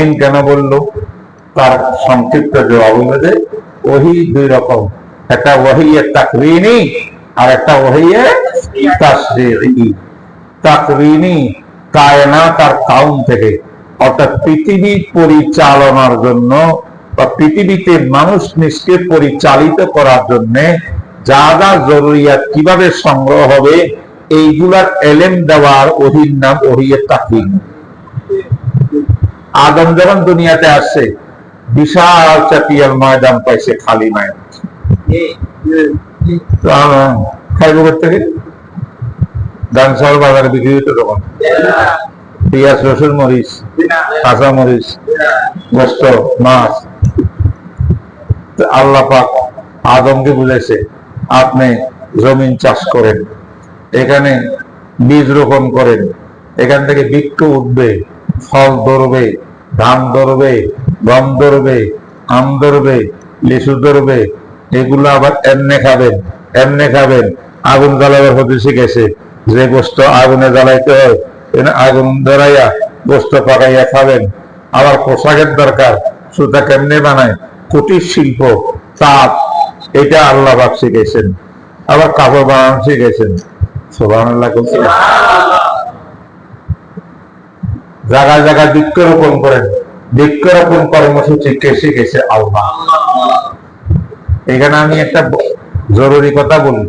মহিন কেন বলল? তার সংক্ষিপ্ত জবাব হলো যে, ওহি দুই রকম। একটা ওহিয়ে তাকরিনি আর একটা ওহিয়ে তাসরিরি তাকরিনি কায়না তার কাউন থেকে। অর্থাৎ পৃথিবী পরিচালনার জন্য বা পৃথিবীতে মানুষ নিষ্কে পরিচালিত করার জন্য যা যা জরুরিয়াত কীভাবে সংগ্রহ হবে, এইগুলার এলেম দেওয়ার অধীন নাম ওহিয়ে তাকরিন আদম যখন দুনিয়াতে আসছে বিশাল চাপিয়াল ময়দান পাইছে, খালি ময়দান। মাছ। আদমকে বুঝেছে আপনি জমিন চাষ করেন, এখানে বীজ রোপণ করেন, এখান থেকে বৃক্ষ উঠবে। ফল ধরবে, ধান ধরবে, গম ধরবে, আম ধরবে, লিচু ধরবে, এগুলো আবার এমনে খাবেন এমনে খাবেন। আগুন জ্বালাবার হতে শিখেছে। যে গোস্ত আগুনে জ্বালাইতে হয় আগুন ধরাইয়া গোস্ত পাকাইয়া খাবেন। আবার পোশাকের দরকার, সুতা কেমনে বানায়? কুটির শিল্প, তাঁত, এটা আল্লাহ শিখেছেন। আবার কাপড় বানানো শিখেছেন। সোভান আল্লাহ জায়গায় জায়গায় বৃক্ষরোপণ করেন। বৃক্ষরোপণ কর্মসূচি কে শিখেছে আল্লাহ। এখানে আমি একটা জরুরি কথা বলি।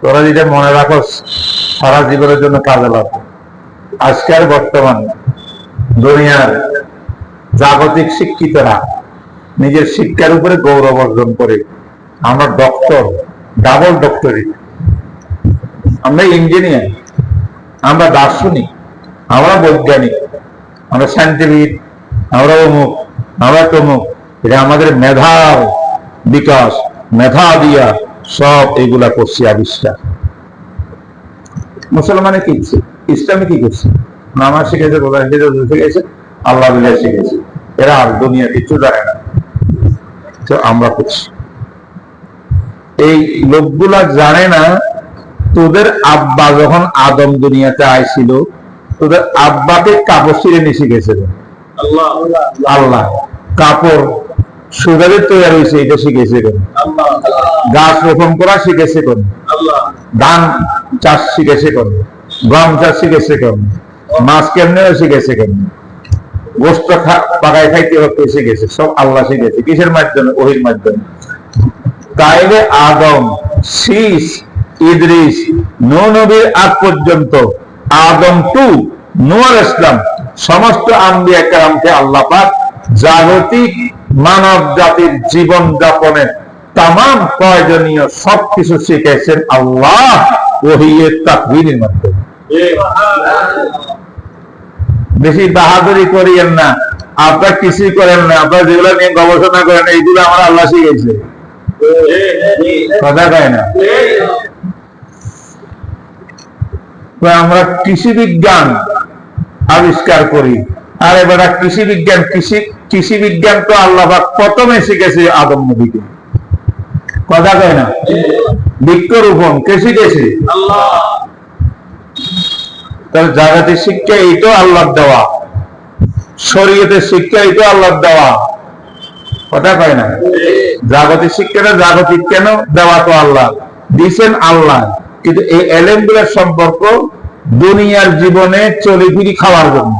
তোরা যেটা মনে রাখো সারা জীবনের জন্য কাজে লাগবে। আজকের বর্তমান দুনিয়ার জাগতিক শিক্ষিতরা নিজের শিক্ষার উপরে গৌরব অর্জন করে। আমরা ডক্টর ডাবল ডক্টরি আমরা ইঞ্জিনিয়ার আমরা দার্শনিক, আমরা বৈজ্ঞানিক। আমরা সাইন্টিফিক আমরা অমুক, আমরা তমুক। এটা আমাদের মেধার বিকাশ, মেধা দিয়া সব এগুলা করছি আবিষ্কার। মুসলমানে কি? ইসলামে কি করছে? নামাজ শিখেছে রোজা শিখেছে শিখেছে, আল্লাহ শিখেছে। এরা আর দুনিয়া কিছু জানে না। তো আমরা করছি। এই লোকগুলা জানে না, তোদের আব্বা যখন আদম দুনিয়াতে আইছিল তোদের আব্বাকে কাপড় ছিঁড়ে নিয়ে শিখেছিল আল্লাহ কাপড় সুগারে তৈরি হয়েছে এটা শিখেছে কেন গাছ রোপণ করা শিখেছে কোন ধান চাষ শিখেছে কোন গম চাষ শিখেছে কোন মাছ কেমনে শিখেছে কেন গোস্ত পাকায় খাইতে হতে শিখেছে। সব আল্লাহ শিখেছে। কিসের মাধ্যমে? ওহির মাধ্যমে। তাইলে আদম শীষ ইদ্রিস নো নবীর আগ পর্যন্ত আদম টু, নুয়ার ইসলাম, সমস্ত আম্বিয়া কালামকে আল্লাহ জাগতিক মানব জাতির জীবন যাপনের তাম প্রয়োজনীয় সবকিছু শিখেছেন আল্লাহ বেশি বাহাদুরি করিয়েন না, আপনার কিছুই করেন না, আপনার যেগুলো নিয়ে গবেষণা করেন, এইগুলো আমার আল্লাহ শিখেছে কথা কয় না? আমরা কৃষি বিজ্ঞান আবিষ্কার করি। আর এবার কৃষি বিজ্ঞান, কৃষি কৃষি বিজ্ঞান তো আল্লাহ প্রথমে শিখেছে আদম নবীকে। কথা কয় না? বৃক্ষরোপণ কে শিখেছে তাহলে জাগতিক শিক্ষা এইটাও আল্লাহ দেওয়া। শরীয়তের শিক্ষা এইটাও আল্লাহ দেওয়া। কথা কয় না? জাগতিক শিক্ষাটা জাগতিক কেন দেওয়া তো আল্লাহ? দিছেন আল্লাহ। কিন্তু এই এলেমগুলোর সম্পর্ক দুনিয়ার জীবনে চলে ফিরি খাওয়ার জন্য।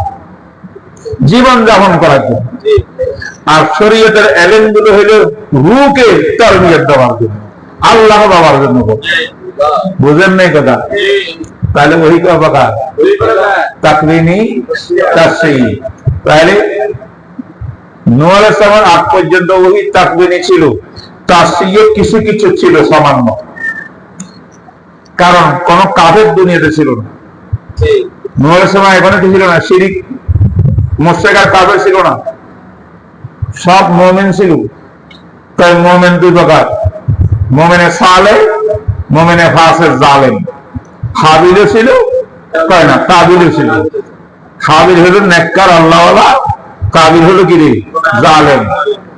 জীবন যাপন করার জন্য। আর শরীয়তের এলেমগুলো হইল রুকে তরবিয়ত দেওয়ার জন্য। আল্লাহ বাবার জন্য বুঝেন নাই কথা? তাহলে ওই কথা তাকরিনি তাসই তাহলে নোয়াল ইসলামের আগ পর্যন্ত ওই তাকবিনি ছিল। তাসইও কিছু কিছু ছিল সামান্য। কারণ কোন কাফের দুনিয়াতে ছিল না। নোয়াল ইসলাম এখানে ছিল না? শিরিক মোশেকার কাফের ছিল না। সব মোমেন ছিল। তাই মোমেন দুই প্রকার। মোমেনে সালে মোমেনে ফাসের জালেম। হাবিলও ছিল তাই না কাবিলও ছিল। হাবিল হলো নেককার আল্লাহওয়ালা কাবিল হলো কি রে? জালেম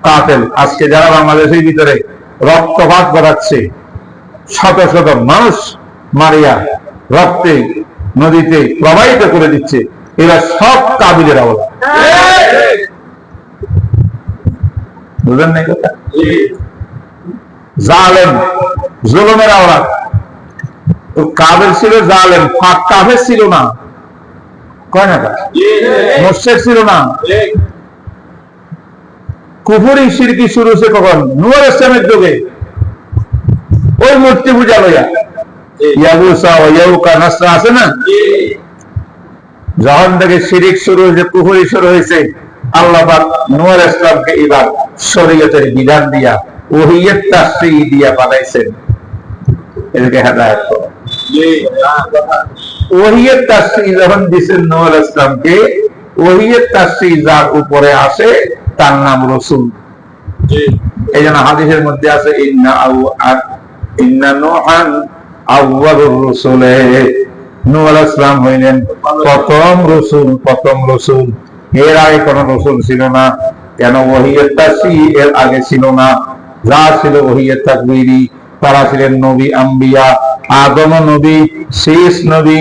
কাতেল আজকে যারা বাংলাদেশের ভিতরে রক্তপাত করাচ্ছে শত শত মানুষ মারিয়া রক্তে, নদীতে প্রবাহিত করে দিচ্ছে। এরা সব কাবিলের আওলা। বুঝলেন নাই কথা? কাবের ছিল ছিল না। কয় না। কুফুরি সিরকি শুরু হয়েছে কখন? নুয়ার ইসলামের যুগে। ওই মূর্তি পূজা লইয়া। ইয়াবুসা ও ইয়াউকা নাসরা আছে না? যখন থেকে শিরিক শুরু হয়েছে শুরু হয়েছে আল্লাহ পাক নুয়ার ইসলামকে এবার শরীয়তের বিধান দিয়া ওহিয়ত দিয়া বানাইছেন। এদেরকে হেদায়ত করো। ওহিয়ত তাসরি যখন দিছেন নুয়ার ইসলামকে ওহিয়ত যার উপরে আসে তার নাম রসুল। এই জন্য হাদিসের মধ্যে আছে ইন্না আউ আ- ইন্না নুহান আউয়ালুর রসুলে। নূহ আলাইহিস সালাম হইলেন প্রথম রসুল প্রথম রসুল। এর আগে কোন রসুল ছিল না, কেন এর আগে ছিল না? যা ছিল তারা ছিলেন নবী আম্বিয়া, আদম নবী, শেষ নবী,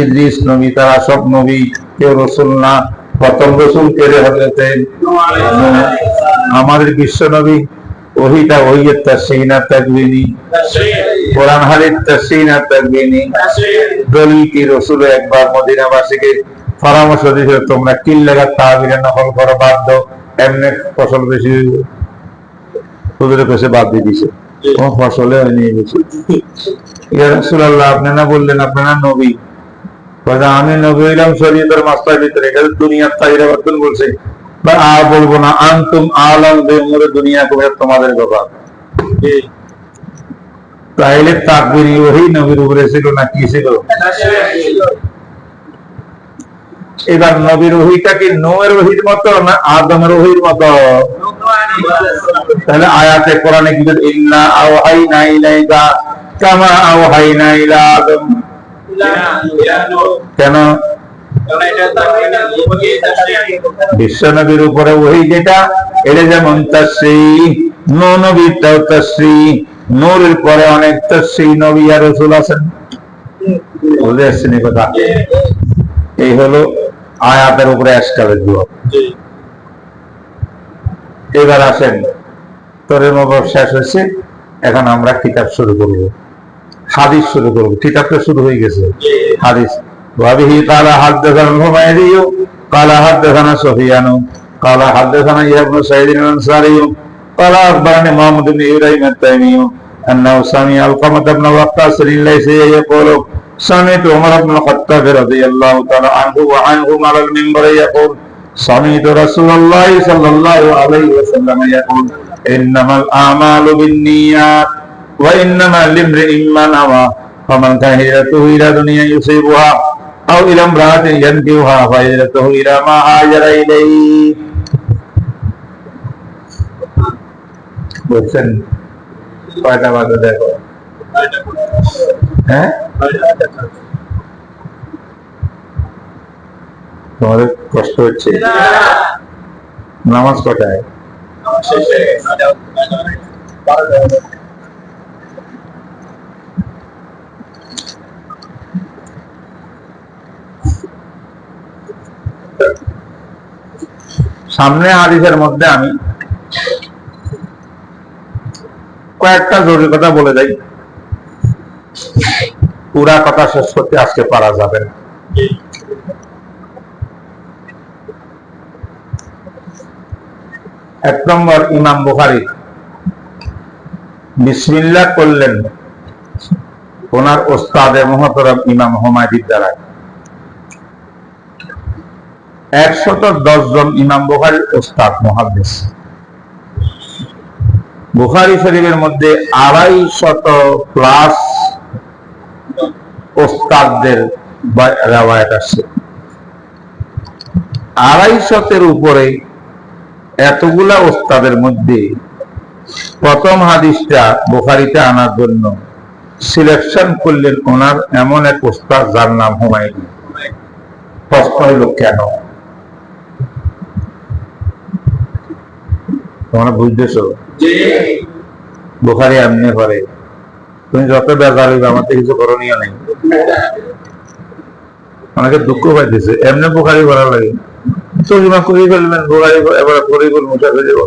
ইদ্রিস নবী, তারা সব নবী, কেউ রসুল না। প্রথম রসুল আমাদের বিশ্ব নবী। ওহিটা ওহিয়ত তাসিনা তাকবীরি? কোরআন হাদিস রসুল একবার মদিনাবাসীকে পরামর্শ দিয়েছিল, তোমরা কিল লাগা নকল এমনি ফসল বেশি বাদ দিয়ে দিছে তোমার ফসলে নিয়ে গেছে। বললেন, আপনি না নবী। আমি নবী হইলাম, শরীয়তের মাস্টার ভিতরে এটা দুনিয়ার বর্তন বলছে, বা আর বলব না, আনতুম আলম বেমুরে দুনিয়া করে তোমাদের ব্যাপার। তাইলে তাকবির ওহি নবীর উপরে ছিল না কি ছিল? এবার নবীর ওহিটা কি নোয়ের ওহির মতো না আদমের ওহির মতো? তাহলে আয়াতে কোরআনে কি বলে, ইন্না আওহাইনা ইলাইকা কামা আওহাইনা ইলা আদম কেন? বিশ্ব নবীর উপরে ওহি যেটা এটা যেমন তশ্রী নবীরটাও তশ্রী নূরের পরে অনেক সেই নবী আর রসুল আছেন। আসছেন কথা। এই হলো আয়াতের উপরে এবার আসেন, তোরের শেষ হয়েছে, এখন আমরা কিতাব শুরু করব। হাদিস শুরু করব। কিতাব তো শুরু হয়ে গেছে। হাদিস ভাবিহি কালা হাত দেখান কালা হাত দেখানো সফিয়ানো, কালা হাত দেখানা ইয়াবনু সাইদিন আনসারিও قال اخبرني محمد بن ابراهيم التيمي انه سمع القمة بن وقاص الليثي يقول سمعت عمر بن الخطاب رضي الله تعالى عنه وعنهم على المنبر يقول سمعت رسول الله صلى الله عليه وسلم يقول انما الاعمال بالنيات وانما لامرئ ما نوى فمن كان هجرته الى دنيا يصيبها او الى امراه ينكحها فهجرته الى ما هاجر اليه বলছেন কয়টা বাজে দেখো। হ্যাঁ? তোমাদের কষ্ট হচ্ছে? নামাজ কটায়? সামনে হাদিসের মধ্যে আমি কয়েকটা জরুরি কথা বলে যাই। পুরা কথা শেষ করতে আজকে পারা যাবে না। এক নম্বর, ইমাম বুখারি। বিসমিল্লাহ করলেন ওনার ওস্তাদে মহতরম ইমাম হুমায়ুর দ্বারা একশত দশ জন ইমাম বুখারির ওস্তাদ মহাদেশ বুখারি শরীফের মধ্যে আড়াই শত প্লাস ওস্তাদদের রেওয়ায়ত আছে। আড়াই শতের উপরে এতগুলা ওস্তাদের মধ্যে প্রথম হাদিসটা বুখারিতে আনার জন্য সিলেকশন করলেন ওনার এমন এক ওস্তাদ যার নাম হুমায়ুন। প্রশ্ন হইল কেন? তোমরা বুঝতেছো? বোখারি এমনি পরে। তুমি যত বেজার হইবে, আমার থেকে কিছু করণীয় নেই। অনেকে দুঃখ পাইতেছে। এমনি বোখারি করা লাগে। তর্জমা করে ফেলবেন, বোখারি এবার করে বল মোটা হয়ে যাব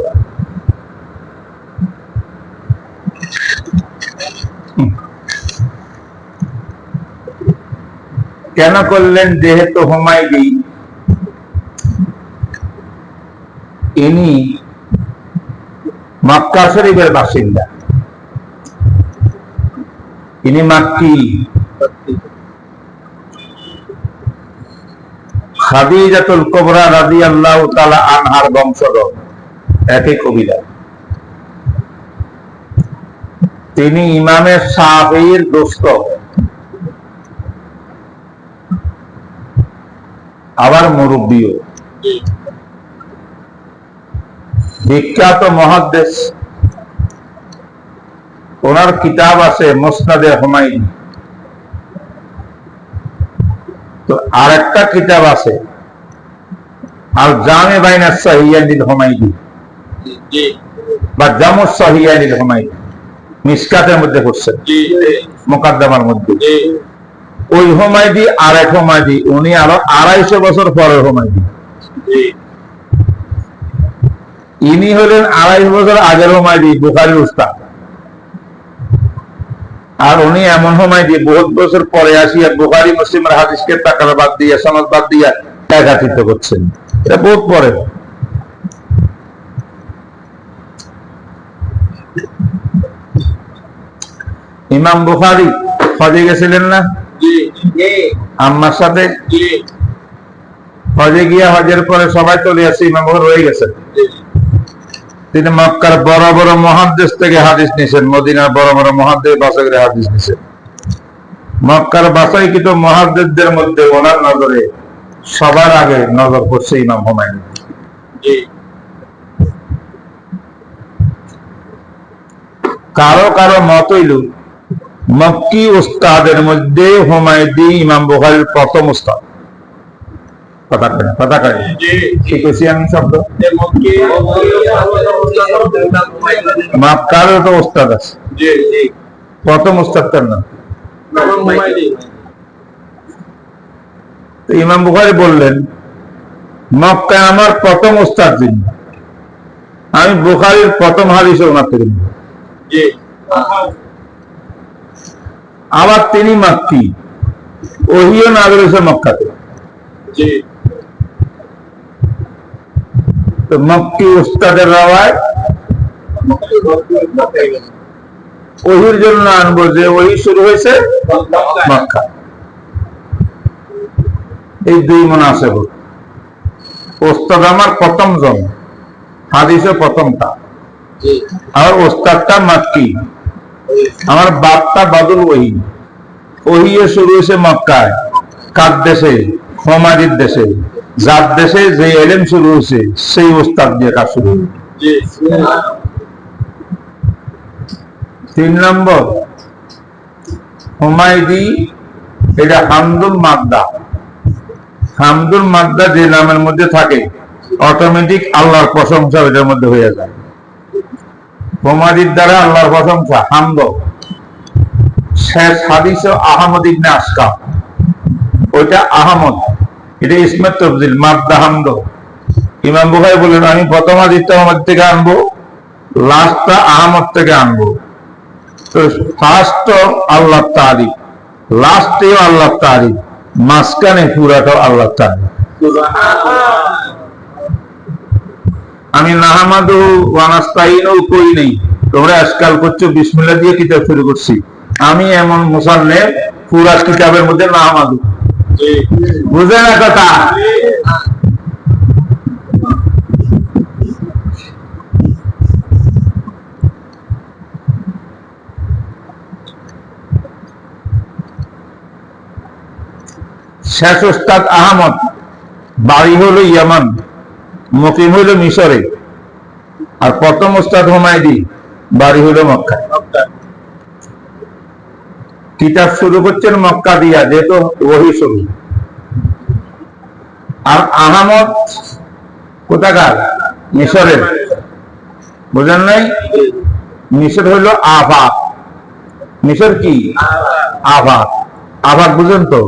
কেন করলেন দেহে তো হোমাই দিই ইনি মক্কা শরীফের বাসিন্দা। ইনি মাক্কি। খাদিজাতুল কোবরা রাদিয়াল্লাহু তাআলা আনহার বংশধর। একই কবিরা তিনি ইমামের শাফির দোস্ত। আবার মুরব্বীও। বিখ্যাত মহাদ্দেশ। ওনার কিতাব আছে মোসনাদে হুমায়ুন। তো আর একটা কিতাব আছে আর জামে বাইনা সাহিয়ানিল হুমায়ুন। বা সাহিয়ানিল হুমায়ুন। মিসকাতের মধ্যে মোকাদ্দমার মধ্যে। ওই হুমায়দি আর এক হুমায়দি উনি আরও আড়াইশো বছর পরের হুমায়দি ইনি হলেন আড়াইশো বছর আগের হুমায়দি বুখারি উস্তাদ। আর উনি এমন হুমায়দি বহুত বছর পরে আসিয়া বুখারি মুসলিমের হাদিসকে টাকার বাদ দিয়া সমাজ বাদ দিয়া একাচিত করছেন। এটা বহুত পরে। ইমাম বুখারি হজে গেছিলেন না? আম্মার সাথে? হজে গিয়া হজের পরে সবাই চলে আসছে ইমাম বুখারি রয়ে গেছেন। তিনি মক্কার বড় বড় মহাদেশ থেকে হাদিস নিছেন মদিনার বড় বড় মহাদেশ বাসকের হাদিস নিছেন। মক্কার বাসাইকৃত মহাদেশদের মধ্যে ওনার নজরে সবার আগে নজর পড়ছে ইমাম হুমায়ুন। কারও কারও মত হইল মক্কি উস্তাদের মধ্যে হুমায়ুদ্দি ইমাম বুখারীর প্রথম উস্তাদ। কথা কয় কথা কয় শব্দ? তো আছে। প্রথম তার নাম। ইমাম বুখারী বললেন মক্কায় আমার প্রথম উস্তাদ যিনি। আমি বুখারীর প্রথম হাদিসে ওনার থেকে। আবার তিনি মাক্কি। ওহিও নাগরিক মক্কাতে। তো মক্কি উস্তাদের রাওয়ায় ওহির জন্য আনব যে ওহি শুরু হয়েছে মক্কা। এই দুই মনে আছে ওস্তাদ আমার প্রথম জন হাদিসে প্রথমটা। আর ওস্তাদটা মাক্কি। আমার বাপটা বাদুল ওহি। ওহিয়ে শুরু হয়েছে মক্কায়। কার দেশে? হোমারির দেশে। যার দেশে যে এলেম শুরু হয়েছে সেই ওস্তাদ দিয়ে কাজ শুরু হয়েছে। তিন নম্বর হুমায়দি এটা হামদুল মাদ্দা। হামদুল মাদ্দা যে নামের মধ্যে থাকে অটোমেটিক আল্লাহর প্রশংসা এটার মধ্যে হয়ে যায়। হুমায়দির দ্বারা আল্লাহর প্রশংসা হামদ। শেষ হাদিস আহমদ ইবনে আসকাম ওইটা আহমদ। এটা ইসমাত তফজিল মাদ্দা হামদ ইমাম বুখারী বলেন আমি প্রথম হাদিসটা আহমদ থেকে আনব, লাস্টটা আহমদ থেকে আনব। ফার্স্ট আল্লাহ তারিফ লাস্টেও আল্লাহ তারিফ মাঝখানে পুরাটাও আল্লাহ তারিফ আমি নাহামাদু ওয়ানাস্তাইনও কই নেই। তোমরা আজকাল করছ, বিসমিল্লাহ দিয়ে কিতাব শুরু করছি। আমি এমন মুসান্নে পুরা কিতাবের মধ্যে নাহামাদু। বুঝে না কথা? শেষ ওস্তাদ আহমদ, বাড়ি হলো ইয়ামান, মুকিম হইল মিশরে, আর প্রথম ওস্তাদ হুমায়দি বাড়ি হইল মক্কা কিতাব শুরু করছেন মক্কা দিয়া যেহেতু ওহি শুরু। আর আহমদ কোথাকার? মিশরের। বুঝেন নাই? মিশর হইল আফাক মিশর কি? আফাক আফাক বুঝেন তো?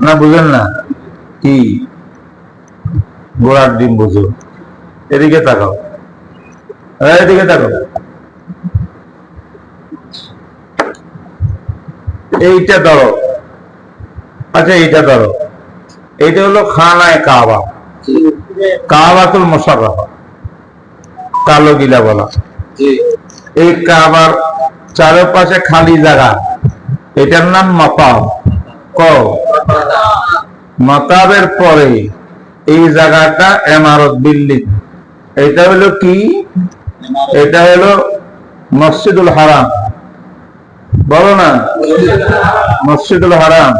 না বুঝেন না? কি? গোড়ার ডিম বুঝো। এদিকে তাকাও। এই, এদিকে তাকাও। এইটা ধরো। আচ্ছা এইটা ধরো। এইটা হলো খানায় কাবা। কাবাতুল মোশাররফা। কালো গিলা বলা। এই কাবার চারপাশে খালি জায়গা। এটার নাম মাতাব ক? মাতাবের পরে এই জায়গাটা এমারত বিল্ডিং। এটা হলো কি? এটা হলো মসজিদুল হারাম। বলো না। মসজিদুল হারাম।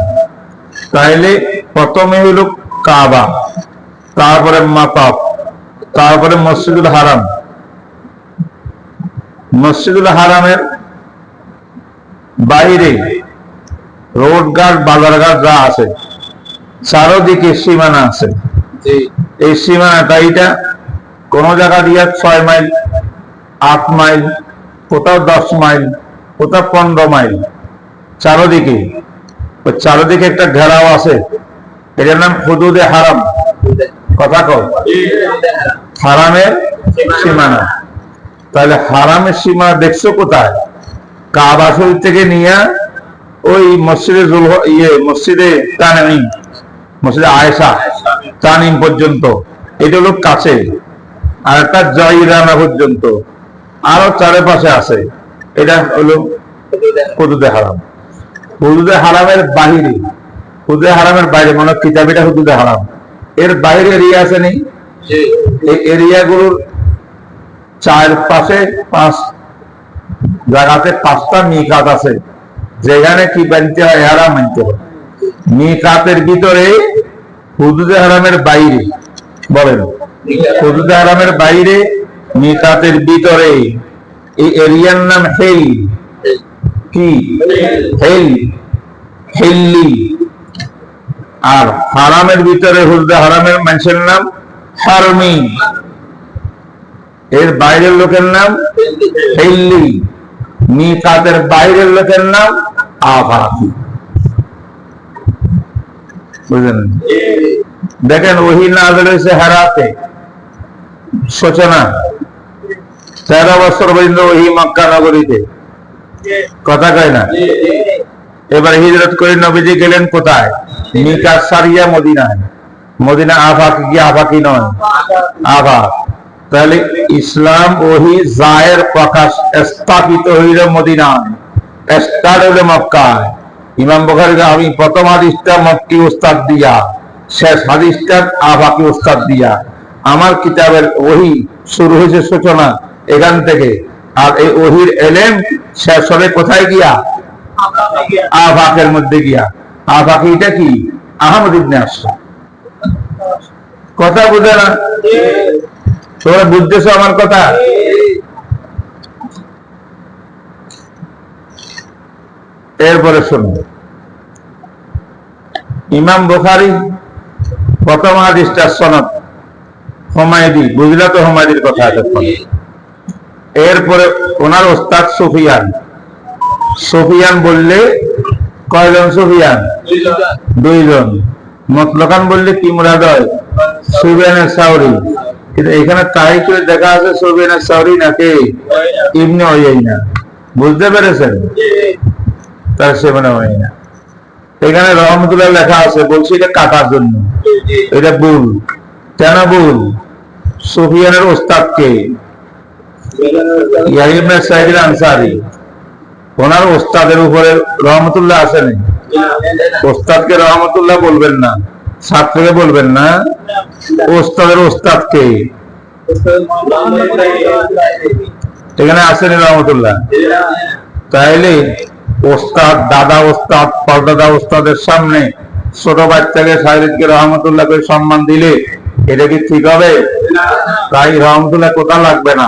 তাইলে প্রথমে হলো কাবা তারপরে মাতাব তারপরে মসজিদুল হারাম। মসজিদুল হারামের বাইরে রোড গার্ড বাজার গার্ড যা আছে চারোদিকে সীমানা আছে। এই সীমানাটা এইটা কোন জায়গা দিয়ে ছয় মাইল আট মাইল কোথাও দশ মাইল কোথাও পনেরো মাইল। চারোদিকে চারোদিকে একটা ঘেরাও আছে। এটার নাম হুদুদে হারাম। কথা কও। হারামের সীমানা। তাহলে হারামের সীমানা দেখছ কোথায়? কাবা শরীফ থেকে নিয়ে ওই মসজিদে ইয়ে মসজিদে তানিম মসজিদে আয়েশা তানিম পর্যন্ত। এটা হলো কাছে। আর একটা জয়রানা পর্যন্ত। আরও চারিপাশে আছে। এটা হলো হুদুদে হারাম। হুদুদে হারামের বাহিরে হুদুদে হারামের বাইরে মনে কিতাবিটা হুদুদে হারাম। এর বাইরে এরিয়া আছে নেই। এই এরিয়াগুলোর চার পাশে পাঁচ জায়গাতে পাঁচটা মিকাত আছে। যেখানে কি বানতে হয় এরা মানতে হয়। মিকাতের ভিতরে হুদুদে হারামের বাইরে বলেন। হুদুদে হারামের বাইরে মিকাতের ভিতরে এই এরিয়ার নাম হেল। কি? হেল। আর হারামের ভিতরে হারামের মানুষের নাম হারমি। এর বাইরের লোকের নাম বাইরের লোকের নাম বুঝলেন? দেখেন ওহি হয়েছে হেরাতে। সূচনা। তেরো বছর পর্যন্ত ওহি মক্কা নগরীতে। কথা কয় না? এবার হিজরত করে নবীজি গেলেন কোথায়? মিকাত সারিয়া মদিনায়। মদিনা আফাকি কি আফাকি নয়? আবার তাহলে ইসলাম ওহি জায়ের প্রকাশ স্থাপিত হইল মদিনায়। স্টার্ট হইল মক্কায়। ইমাম বখারি আমি প্রথম হাদিসটা মক্কি উস্তাদ দিয়া শেষ হাদিসটা আবাকি উস্তাদ দিয়া। আমার কিতাবের ওহি শুরু হয়েছে সূচনা এখান থেকে। আর এই ওহির এলেম শেষ হবে কোথায় গিয়া? আবাকের মধ্যে গিয়া। আবাকিটা কি? আহমদ ইবনে আসলাম কথা বুঝে না? তোমরা বুঝতেছো আমার কথা? এরপরে শুনুন। ইমাম বুখারি প্রথম হাদিসটা সনদ। হুমায়দি, বুঝলা তো হুমায়দির কথা এতক্ষণ? এরপরে ওনার ওস্তাদ সুফিয়ান। সুফিয়ান বললে কয়জন সুফিয়ান? দুইজন। মতলকান বললে কি মুরাদ হয়? সুফিয়ানের সাউরি। কিন্তু এখানে করে দেখা আছে সুফিয়ানের সাউরি নাকি ইবনে না বুঝতে পেরেছেন? তার সে মনে হয় না। এখানে রহমতুল্লাহ লেখা আছে, বলছি এটা কাটার জন্য। এটা ভুল। কেন ভুল? সুফিয়ানের ওস্তাদকে ইয়াহিবনে সাইদুল আনসারি। ওনার ওস্তাদের উপরে রহমতুল্লাহ আসেনি। ওস্তাদকে রহমতুল্লাহ বলবেন না, ছাত্রকে বলবেন না। ওস্তাদের ওস্তাদকে এখানে আসেনি রহমতুল্লাহ। তাইলে ওস্তাদ, দাদা ওস্তাদ পরদাদা ওস্তাদের সামনে ছোট বাচ্চাকে সম্মান দিলে এটা কি ঠিক হবে? তাই রহমতুল্লাহ কোথা লাগবে না।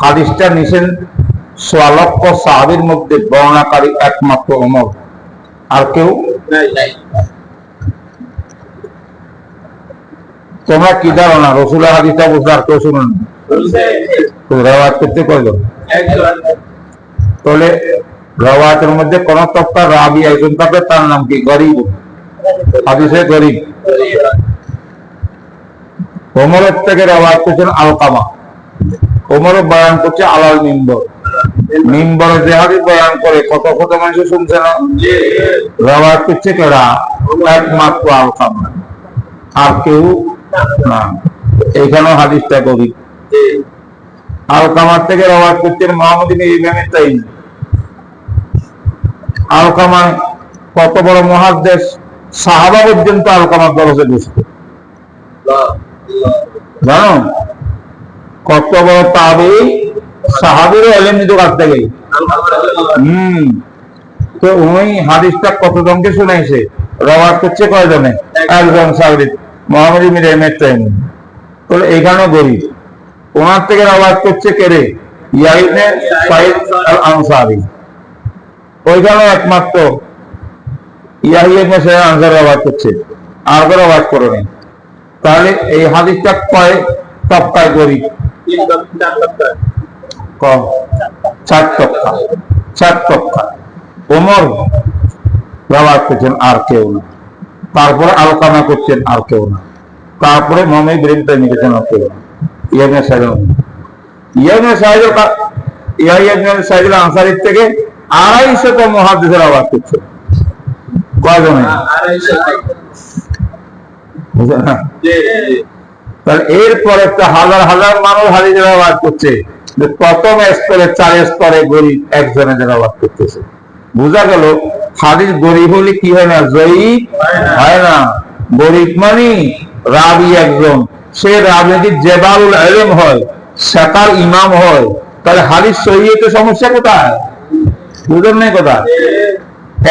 হাদিসটা নিছেন সোয়ালক্ষ সাহাবির মধ্যে বর্ণাকারী একমাত্র ওমর আর কেউ? তোমরা কি না রসুলের হাদিসটা বুঝতে আর কেউ শুনুন রেওয়াজ করতে কয়জন তাহলে রেওয়াজের মধ্যে কোন তপ্তা রাবি একজন থাকবে তার নাম কি? গরিব। হাদিসে গরিব। থেকে রেওয়াজ করছেন আলকামা ওমরে বয়ান করছে আলাল মিম্বর। মিম্বরে হাদিস বয়ান করে, কত কত মানুষ শুনছে না? রেওয়াজ করছে কেরা একমাত্র আলকামা আর কেউ না। এইখানেও হাদিসটা জি আলকামার থেকে রওয়াজ করছেন মোহাম্মদ ইবনে ইমামের তাইম আলকামায় কত বড় মহাদেশ সাহাবা পর্যন্ত আলকামার দরজে বসত। জানো? এলেন নিত কাছ থেকে তো হাদিসটা শুনাইছে? কয়জনে? একজন মোহাম্মদ তাইম তাহলে এখানেও গরিব। ওনার থেকে করছে কেরে ইয়াইনে সাইদ আল আনসারি ওইখানেও একমাত্র ইয়াহিয়াবনে সাইদ আনসার করছে। আর করে আওয়াজ করেনি। তাহলে এই হাদিসটা কয় তপ্কায় গরিব? কম। চার তপ্কা চার তপ্কা ওমর আওয়াজ করছেন আর কেউ না। তারপরে আলোচনা করছেন আর কেউ না। তারপরে ইব্রাহিম তাই নিয়েছেন আর কেউ না। ইয়ামে ইয়ামে আনসারির থেকে আড়াইশত মহাদিসের আওয়াজ করছে কয়জনে আড়াইশো জি এরপর একটা হাজার হাজার মানুষ হাদিসের আওয়াজ করছে। যে প্রথম স্তরে, চার স্তরে গরিব একজনে যারা আওয়াজ করতেছে। বোঝা গেল হাদিস গরিব হলে কি হয় না? জয়ীব হয় না। গরিব মানে রাবি একজন। সে যদি জেবাউল এলেম হয় সেকার ইমাম হয়। তাহলে হাদিস সহিতে সমস্যা কোথায়? বুঝলেন নাই কোথায়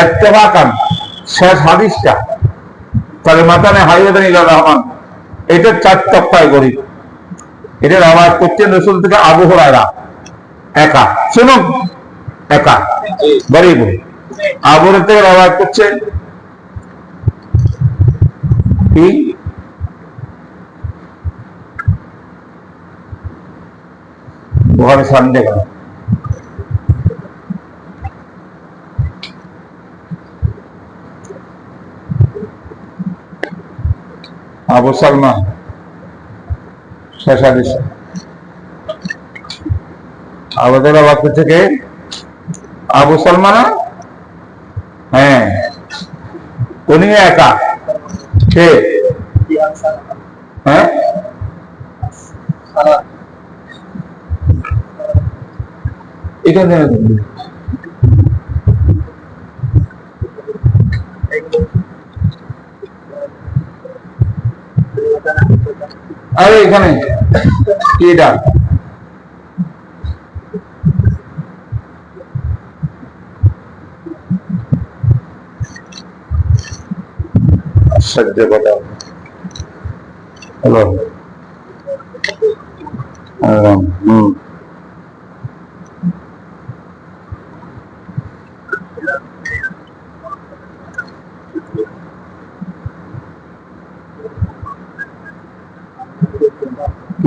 এত্তেফাকান, শেষ হাদিসটা। তাহলে মাথানে হাইওয়াদান ইলা রহমান। এটা চার তপ্পায় গরিব এটার আওয়াজ করছেন রসুল থেকে আবু হরাইরা একা। শুনুন। একা। জি গরিব আবুর থেকে আওয়াজ করছে। কি? ঘরে সামনে গেল। আবু সালমান শেষ আবাদ থেকে আবু সালমান হ্যাঁ। উনি একা। সে হ্যাঁ? এখানে আরে এখানে। কি এটা আশ্চর্য কথা হ্যালো। হম।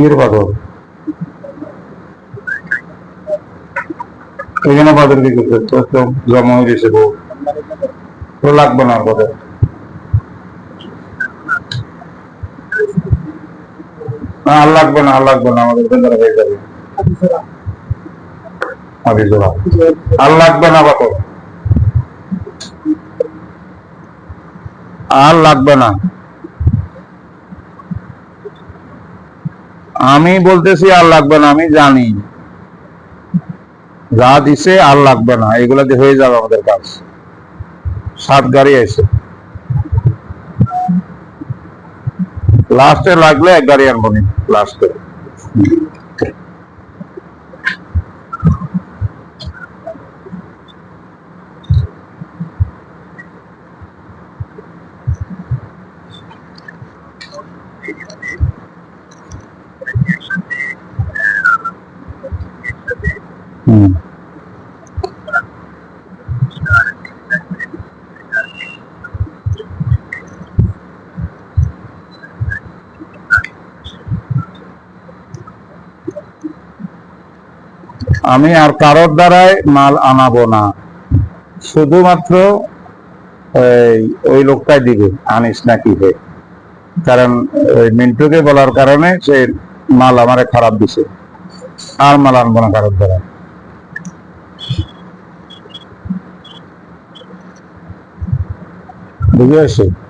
কির পাথর এখানে পাথর কি করতে তো তো জমা হয়ে গেছে বউ। লাগবে না কথা না, আর লাগবে না, আর লাগবে না, আমাদের বেন্দরা হয়ে যাবে। আর লাগবে না আর লাগবে না। আমি বলতেছি, আর লাগবে না, আমি জানি। যা দিছে, আর লাগবে না। এগুলো হয়ে যাবে আমাদের কাজ। সাত গাড়ি আছে। লাস্টে লাগলে এক গাড়ি আনব লাস্টে আমি আর কারোর দ্বারাই মাল আনাবো না। শুধুমাত্র ওই লোকটাই দিবে, আনিস না কি হে। কারণ ওই মিন্টুকে বলার কারণে সে মাল আমারে খারাপ দিছে। আর মাল আনব না কারোর দ্বারা বুঝে আসে